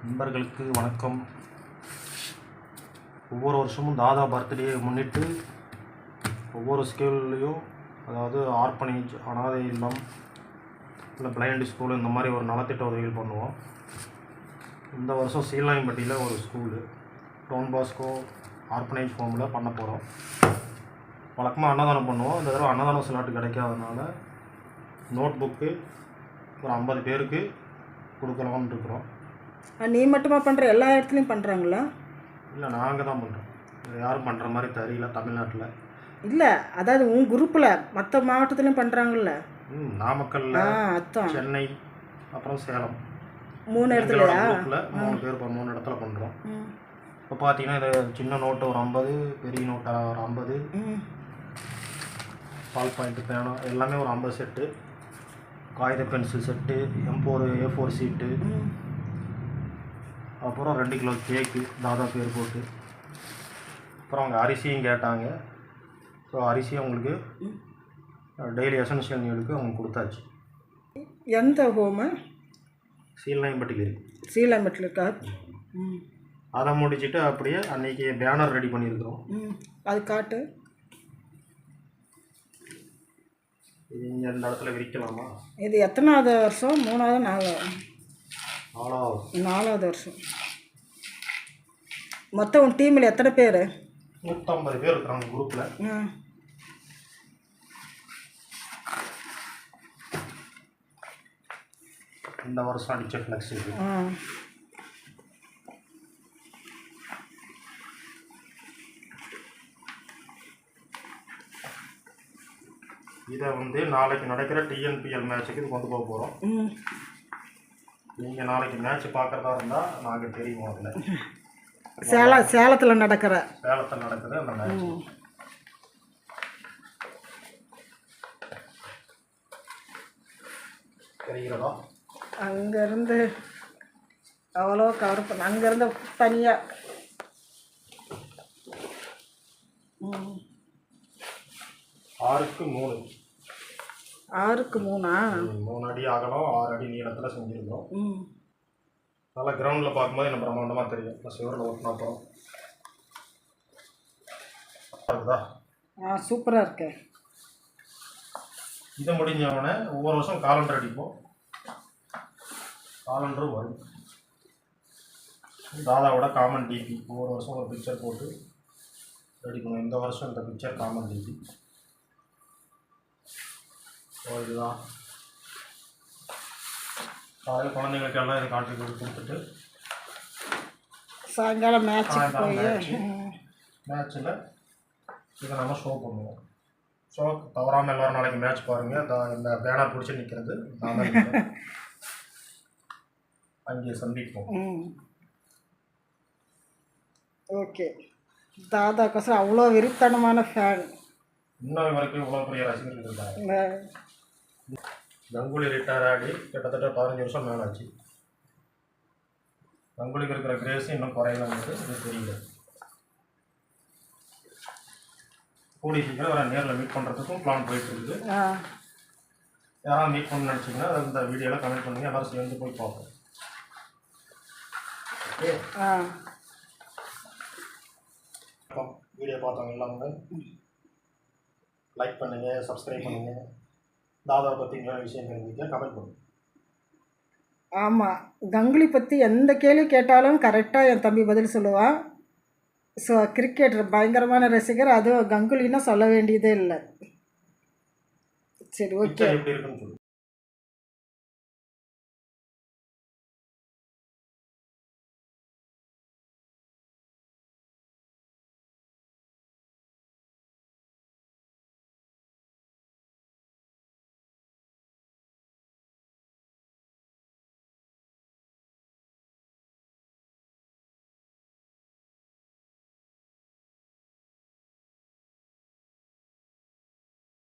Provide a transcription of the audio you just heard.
நண்பர்களுக்கு வணக்கம். ஒவ்வொரு வருஷமும் தாதா பர்த்டே முன்னிட்டு ஒவ்வொரு ஸ்கூல்லையும் அதாவது ஆர்பனேஜ் அனாதை இல்லம் இல்லை பிளைண்ட் ஸ்கூல் இந்த மாதிரி ஒரு நலத்திட்ட உதவிகள் பண்ணுவோம். இந்த வருஷம் சீலாயம்பட்டியில் ஒரு ஸ்கூலு டோன் பாஸ்கோ ஆர்பனேஜ் ஹோமில் பண்ண போகிறோம் வழக்கமாக அன்னதானம் பண்ணுவோம். இந்த தடவை அன்னதானம் ஸ்லாட்டு கிடைக்காதனால நோட் புக்கு ஒரு ஐம்பது பேருக்கு கொடுக்கலாம்னு இருக்கிறோம். நீ மட்டுமா பண்ணுற எல்லா இடத்துலையும் பண்ணுறாங்களா இல்லை நாங்கள் தான் பண்ணுறோம் இது யாரும் பண்ணுற மாதிரி தெரியல தமிழ்நாட்டில். இல்லை அதாவது உன் குரூப்பில் மற்ற மாவட்டத்துலையும் பண்ணுறாங்கல்ல ம் நாமக்கல்ல அதான் சென்னை அப்புறம் சேலம். மூணு இடத்துலையா? குரூப்பில் மூணு பேர் இப்போ மூணு இடத்துல பண்ணுறோம் இப்போ பார்த்தீங்கன்னா இது சின்ன நோட்டு ஒரு ஐம்பது பெரிய நோட்டு ஒரு ஐம்பது. பால் பாயிண்ட் பேனா எல்லாமே ஒரு ஐம்பது செட்டு. காகித pencil set M four A four sheet அப்புறம் ரெண்டு கிலோ கேக்கு தாதா பேர் போட்டு. அப்புறம் அவங்க அரிசியும் கேட்டாங்க. ஸோ அரிசி அவங்களுக்கு டெய்லி எசன்ஷியல் நீடுக்கு அவங்க கொடுத்தாச்சு. எந்த ஹோமு சீல்நாயம்பட்டியில் இருக்கு. சீலாமெட்டில் இருக்கா அதை முடிச்சுட்டு அப்படியே அன்னைக்கு பேனர் ரெடி பண்ணியிருக்கிறோம். அது காட்டு? இது இந்த இடத்துல விரிக்கலாமா? இது எத்தனாவது வருஷம்? மூணாவது நாலாவது? நாலாவது. நாலாவது வருஷம். மொத்தம் உன் டீமில் எத்தனை பேர்? நூற்றம்பது பேர் இருக்கிறாங்க குரூப்பில் இந்த வருஷம் அடித்த ஃப்ளெக்ஸ் இது இதை வந்து நாளைக்கு நடக்கிற டிஎன்பிஎல் மேட்ச்சுக்கு இது கொண்டு போக போகிறோம் நீங்கள் நாளைக்கு மேட்ச் பார்க்குறதா இருந்தால் நாங்கள் தெரியும் அதில். சேலம் சேலத்தில் நடக்கிற. சேலத்தில் நடக்குது அந்த மேட்ச் தெரிகிறதா? அங்கேருந்து அவ்வளோ கவர் பண்ண அங்கேருந்து தனியாக ஆறுக்கு மூணு. ஆறுக்கு மூணா? மூணு அடி அகலம் ஆறு அடி நீளத்தில் செஞ்சுருக்கோம் நல்லா கிரவுண்டில் பார்க்கும்போது எனக்கு பிரம்மாண்டமாக தெரியும். இப்போ சிவரில் அப்புறம் இருக்குதா ஆ சூப்பராக இருக்கு. இது முடிஞ்சவொடனே ஒவ்வொரு வருஷம் காலண்டர் அடிப்போம். காலண்டரும் வரும். தாதாவோட காமன் டிபி ஒவ்வொரு வருஷம் ஒரு பிக்சர் போட்டு ரெடி பண்ணுவோம் இந்த வருஷம் இந்த பிக்சர் காமன் டிபி இதுதான் காலையில் குழந்தைங்களுக்கெல்லாம் இதை காட்டி கொடுத்து கொடுத்துட்டு சாயங்காலம் சாயங்காலம் போய். மேட்ச்சில் இதை நம்ம ஷோ பண்ணுவோம். ஸோ தவறாமல் எல்லாரும் நாளைக்கு மேட்ச் பாருங்கள் இந்த பேனர் பிடிச்சி நிற்கிறது நான் நிக்கிறேன். அங்கே சந்திப்போம். ஓகே. தாதாக்கோசரம் அவ்வளோ வெறித்தனமான ஃபேன் இன்னும் வரைக்கும் இவ்வளோ பெரிய ரசிகர்கள் இருக்காங்க. கங்குலி ரிட்டையர் ஆகி கிட்டத்தட்ட பதினஞ்சு வருஷம் மேலே ஆச்சு கங்குலிக்கு இருக்கிற கிரேஸ் இன்னும் குறையலங்கிறது எனக்கு தெரியல. கூடிய சீக்கிரம் வர நேரில் மீட் பண்ணுறதுக்கும் பிளான் போயிட்டு இருக்குது. யாராவது மீட் பண்ண நினச்சிங்கன்னா அதை இந்த வீடியோவில் கமெண்ட் பண்ணுங்கள் எல்லாரும் சேர்ந்து போய் பார்ப்போம். ஓகே வீடியோ பார்த்தவங்க எல்லாமே லைக் பண்ணுங்கள் சப்ஸ்கிரைப் பண்ணுங்கள் தாதாவை பற்றி இன்னொரு விஷயம் தெரிஞ்சுக்க கமெண்ட் பண்ணுங்கள் ஆமாம் கங்குலி பற்றி எந்த கேள்வி கேட்டாலும் கரெக்டாக என் தம்பி பதில் சொல்லுவான் ஸோ கிரிக்கெட் பயங்கரமான ரசிகர் அதுவும் கங்குலின்னா சொல்ல வேண்டியதே இல்லை. சரி ஓகே